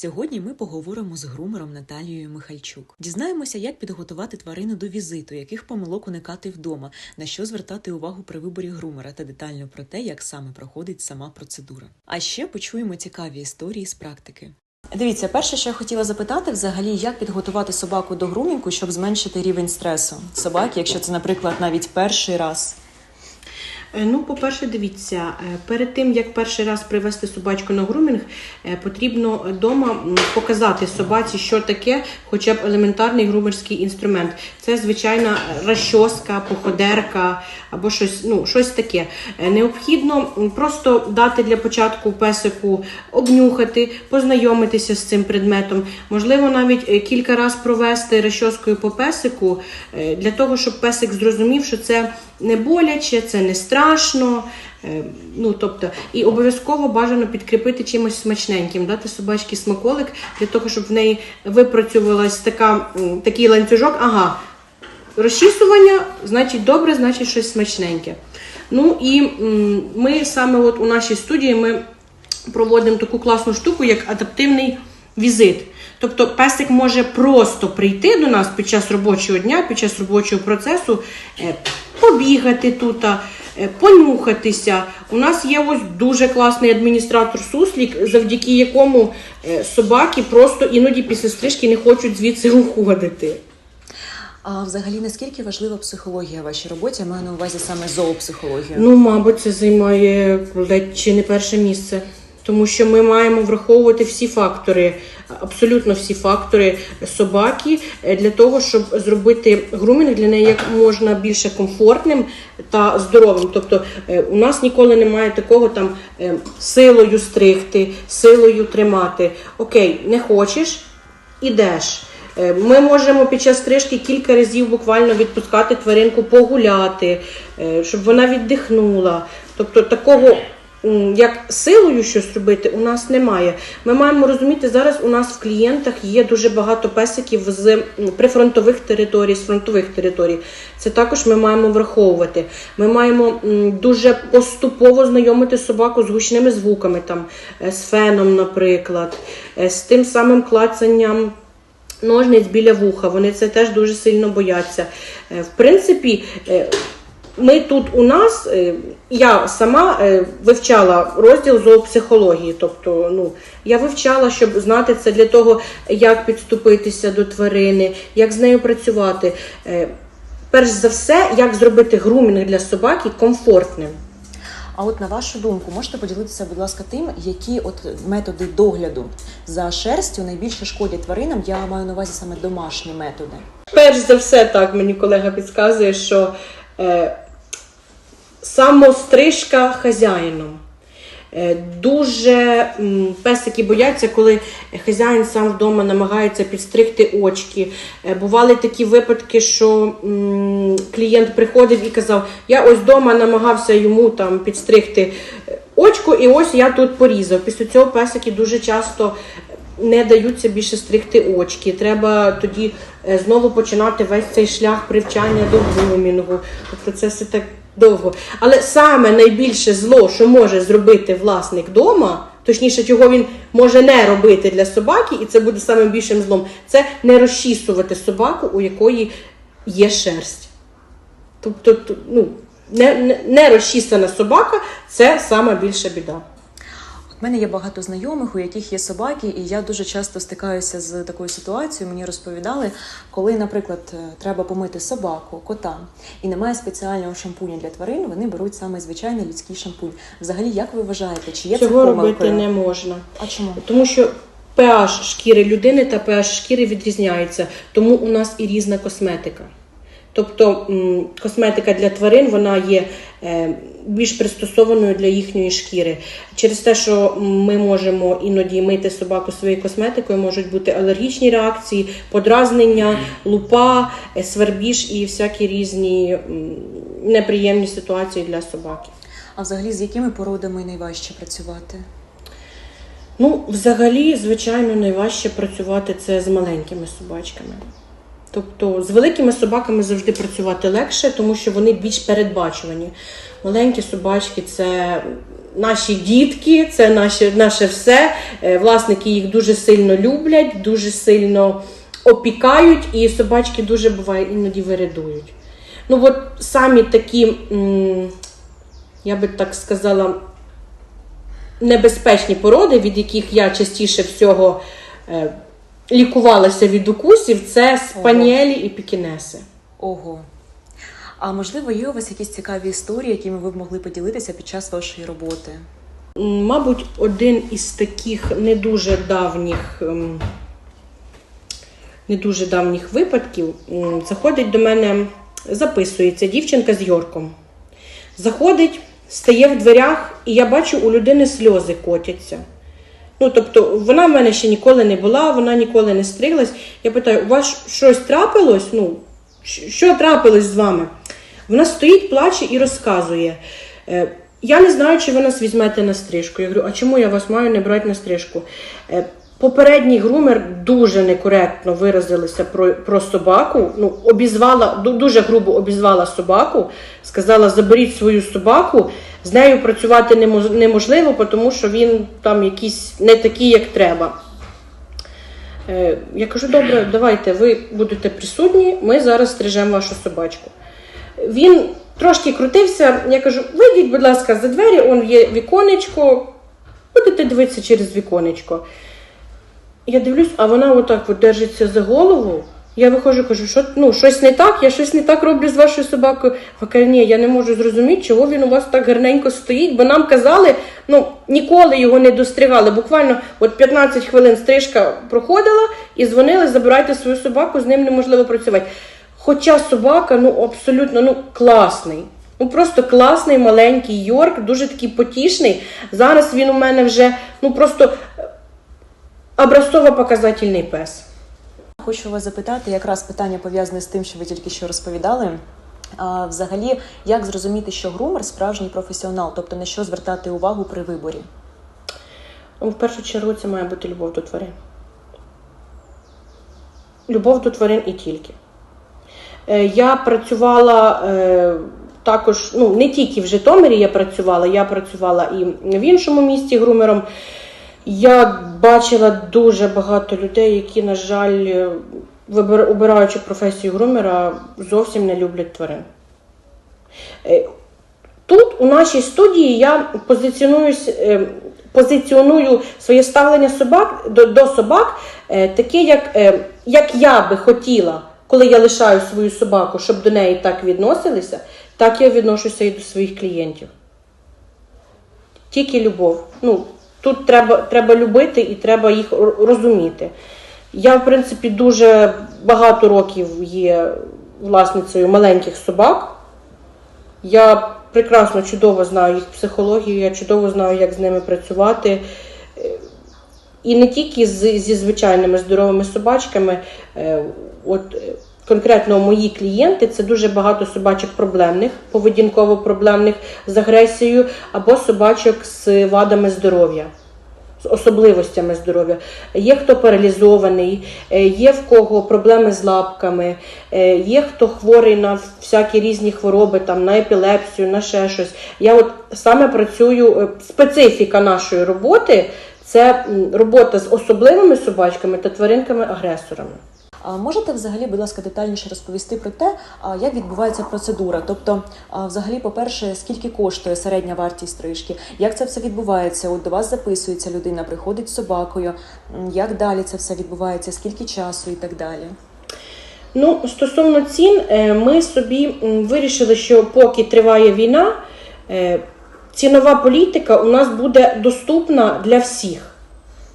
Сьогодні ми поговоримо з грумером Наталією Михальчук. Дізнаємося, як підготувати тварину до візиту, яких помилок уникати вдома, на що звертати увагу при виборі грумера та детально про те, як саме проходить сама процедура. А ще почуємо цікаві історії з практики. Дивіться, перше, що я хотіла запитати, взагалі, як підготувати собаку до грумінгу, щоб зменшити рівень стресу собаки, якщо це, наприклад, навіть перший раз. Е, Ну, по-перше, дивіться, е, перед тим як перший раз привести собачку на грумінг, е, потрібно вдома показати собаці, що таке, хоча б елементарний грумерський інструмент. Це звичайна розчоска, походерка або щось, ну, щось таке. Необхідно просто дати для початку песику обнюхати, познайомитися з цим предметом. Можливо, навіть кілька разів провести розчоскою по песику, для того, щоб песик зрозумів, що це не боляче, це не страшно. Е, Ну, тобто, і обов'язково бажано підкріпити чимось смачненьким, дати собачці смаколик для того, щоб в неї випрацювалась така, такий ланцюжок. Ага, розчісування, значить добре, значить щось смачненьке. Ну і ми саме от у нашій студії ми проводимо таку класну штуку, як адаптивний візит. Тобто песик може просто прийти до нас під час робочого дня, під час робочого процесу, е, побігати тут, понюхатися. У нас є ось дуже класний адміністратор суслік, завдяки якому е, собаки просто іноді після стрижки не хочуть звідси уходити. А взагалі, наскільки важлива психологія в вашій роботі? Я маю на увазі саме зоопсихологію. Ну, мабуть, це займає ледь чи не перше місце. Тому що ми маємо враховувати всі фактори, абсолютно всі фактори собаки е, для того, щоб зробити грумінг для неї як можна більше комфортним та здоровим. Тобто е, у нас ніколи немає такого там е, силою стригти, силою тримати. Окей, не хочеш, ідеш. Ми можемо під час стрижки кілька разів буквально відпускати тваринку погуляти, щоб вона віддихнула. Тобто такого, як силою щось робити, у нас немає. Ми маємо розуміти, зараз у нас в клієнтах є дуже багато песиків з прифронтових територій, з фронтових територій. Це також ми маємо враховувати. Ми маємо дуже поступово знайомити собаку з гучними звуками, там, е, з феном, наприклад, е, з тим самим клацанням ножниць біля вуха. Вони це теж дуже сильно бояться. Е, В принципі, ми тут у нас, е, я сама е, вивчала розділ зоопсихології. Тобто, ну, я вивчала, щоб знати це для того, як підступитися до тварини, як з нею працювати. Е, Перш за все, як зробити грумінг для собаки комфортним. А от на вашу думку, можете поділитися, будь ласка, тим, які от методи догляду за шерстю найбільше шкодять тваринам? Я маю на увазі саме домашні методи. Перш за все, так мені колега підказує, що е, самострижка хазяїном. Е, дуже песики бояться, коли хазяїн сам вдома намагається підстригти очки. Е, бували такі випадки, що клієнт приходив і казав: Я ось вдома намагався йому там підстригти е, очко, і ось я тут порізав. Після цього песики дуже часто не даються більше стригти очки. Треба тоді е, знову починати весь цей шлях привчання до грумінгу. Тобто це все так довго. Але саме найбільше зло, що може зробити власник вдома, точніше, чого він може не робити для собаки, і це буде самим більшим злом, це не розчісувати собаку, у якої є шерсть. Тобто, ну, не, не, не розчісана собака це сама більша біда. У мене є багато знайомих, у яких є собаки, і я дуже часто стикаюся з такою ситуацією. Мені розповідали, коли, наприклад, е, треба помити собаку, кота, і немає спеціального шампуня для тварин, вони беруть саме звичайний людський шампунь. Взагалі, як ви вважаєте, чи є Цього робити не можна. А чому? Тому що pH шкіри людини та pH шкіри відрізняються, тому у нас і різна косметика. Тобто косметика для тварин вона є е, більш пристосованою для їхньої шкіри. Через те, що ми можемо іноді мити собаку своєю косметикою, можуть бути алергічні реакції, подразнення, лупа, е, свербіж і всякі різні неприємні ситуації для собаки. А взагалі, з якими породами найважче працювати? Ну, взагалі, звичайно, найважче працювати це з маленькими собачками. Тобто з великими собаками завжди працювати легше, тому що вони більш передбачувані. Маленькі собачки це наші дітки, це наше, наше все. Е, Власники їх дуже сильно люблять, дуже сильно опікають, і собачки дуже буває іноді вирядують. Ну, от самі такі, я би так сказала, небезпечні породи, від яких я частіше всього е, лікувалася від укусів, це спаніелі і пікінеси. Ого. А можливо, є у вас якісь цікаві історії, якими ви б могли поділитися під час вашої роботи? Мабуть, один із таких не дуже давніх, ем, не дуже давніх випадків заходить до мене, записується дівчинка з Йорком. Заходить, стає в дверях, і я бачу, у людини сльози котяться. Ну, тобто, вона в мене ще ніколи не була, вона ніколи не стриглась. Я питаю, у вас щось трапилось? Ну, що трапилось з вами? Вона стоїть, плаче і розказує. Е, Я не знаю, чи ви нас візьмете на стрижку. Я говорю, а чому я вас маю не брати на стрижку? Е, Попередній грумер дуже некоректно виразилися про, про собаку. Ну, обізвала, дуже грубо обізвала собаку, сказала: заберіть свою собаку, з нею працювати неможливо, тому що він там якийсь не такий, як треба. Е, Я кажу, добре, давайте, ви будете присутні, ми зараз стрижемо вашу собачку. Він трошки крутився. Я кажу, вийдіть, будь ласка, за двері, он є віконечко, будете дивитися через віконечко. Я дивлюсь, а вона отак от держиться за голову. Я виходжу, кажу, що ну, щось не так, я щось не так роблю з вашою собакою. Вона каже, ні, я не можу зрозуміти, чого він у вас так гарненько стоїть, бо нам казали, ну ніколи його не достригали. Буквально от 15 хвилин стрижка проходила і дзвонили, забирайте свою собаку, з ним неможливо працювати. Хоча собака ну абсолютно ну, класний. Ну просто класний маленький Йорк, дуже такий потішний. Зараз він у мене вже ну просто образцово-показательний пес. Хочу вас запитати, якраз питання пов'язане з тим, що ви тільки що розповідали. Взагалі, як зрозуміти, що грумер справжній професіонал, тобто на що звертати увагу при виборі? Ну, в першу чергу це має бути любов до тварин. Любов до тварин і тільки. Е, Я працювала е, також, ну не тільки в Житомирі я працювала, я працювала і в іншому місті грумером. Я бачила дуже багато людей, які, на жаль, е, обираючи професію грумера, зовсім не люблять тварин. Е, Тут у нашій студії я позиціонуюсь, е, позиціоную своє ставлення собак до, до собак таке, як, як я би хотіла, коли я лишаю свою собаку, щоб до неї так відносилися, так я відношуся і до своїх клієнтів. Тільки любов. Ну, тут треба, треба любити і треба їх розуміти. Я, в принципі, дуже багато років є власницею маленьких собак. Я прекрасно чудово знаю їх психологію, я чудово знаю, як з ними працювати. І не тільки з, зі звичайними здоровими собачками. Е, От е, конкретно мої клієнти це дуже багато собачок проблемних, поведінково проблемних з агресією, або собачок з вадами здоров'я. З особливостями здоров'я. Є хто паралізований, е, є в кого проблеми з лапками, е, є хто хворий на всякі різні хвороби, там, на епілепсію, на ще щось. Я от саме працюю, е, специфіка нашої роботи це робота з особливими собачками та тваринками-агресорами. Можете взагалі, будь ласка, детальніше розповісти про те, як відбувається процедура? Тобто, взагалі, по-перше, скільки коштує середня вартість стрижки? Як це все відбувається? От до вас записується людина, приходить з собакою. Як далі це все відбувається? Скільки часу і так далі? Ну, стосовно цін, е, ми собі вирішили, що поки триває війна, е, цінова політика у нас буде доступна для всіх.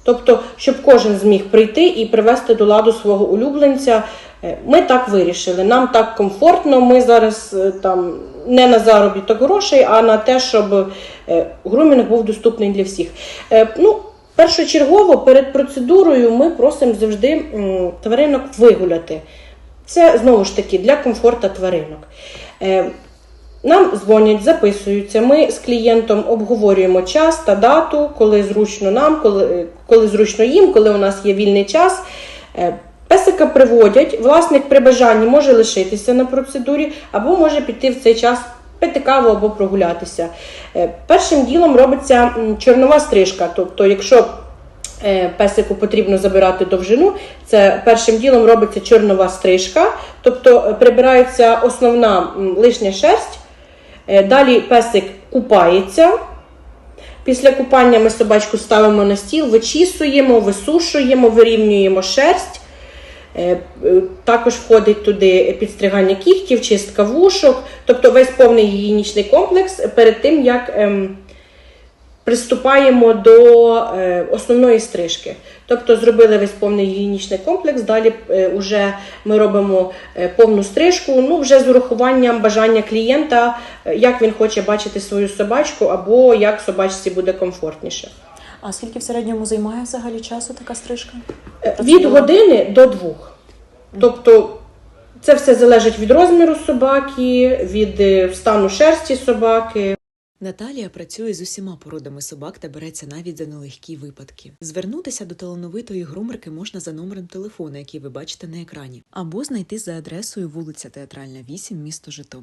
Тобто, щоб кожен зміг прийти і привести до ладу свого улюбленця. Е, Ми так вирішили. Нам так комфортно. Ми зараз е, там не на заробіток грошей, а на те, щоб е, грумінг був доступний для всіх. Ну, першочергово перед процедурою ми просимо завжди тваринок вигуляти. Це знову ж таки для комфорту тваринок. Нам дзвонять, записуються. Ми з клієнтом обговорюємо час та дату, коли зручно нам, коли, коли зручно їм, коли у нас є вільний час. Е, Песика приводять, власник при бажанні може лишитися на процедурі або може піти в цей час пити каву або прогулятися. Е, Першим ділом робиться чорнова стрижка. Тобто, якщо е, песику потрібно забирати довжину, це першим ділом робиться чорнова стрижка, тобто прибирається основна лишня шерсть. Е, Далі песик купається. Після купання ми собачку ставимо на стіл, вичісуємо, висушуємо, вирівнюємо шерсть. Е, е, Також входить туди підстригання кігтів, чистка вушок, тобто весь повний гігієнічний комплекс перед тим, як ем, приступаємо до е, основної стрижки. Тобто зробили весь повний гігієнічний комплекс, далі е, вже ми робимо е, повну стрижку, ну вже з урахуванням бажання клієнта, е, як він хоче бачити свою собачку, або як собачці буде комфортніше. А скільки в середньому займає взагалі часу така стрижка? Е, Від години до двох. Тобто це все залежить від розміру собаки, від е, стану шерсті собаки. Наталія працює з усіма породами собак та береться навіть за нелегкі випадки. Звернутися до талановитої грумерки можна за номером телефону, який ви бачите на екрані, або знайти за адресою вулиця Театральна, 8, місто Житомир.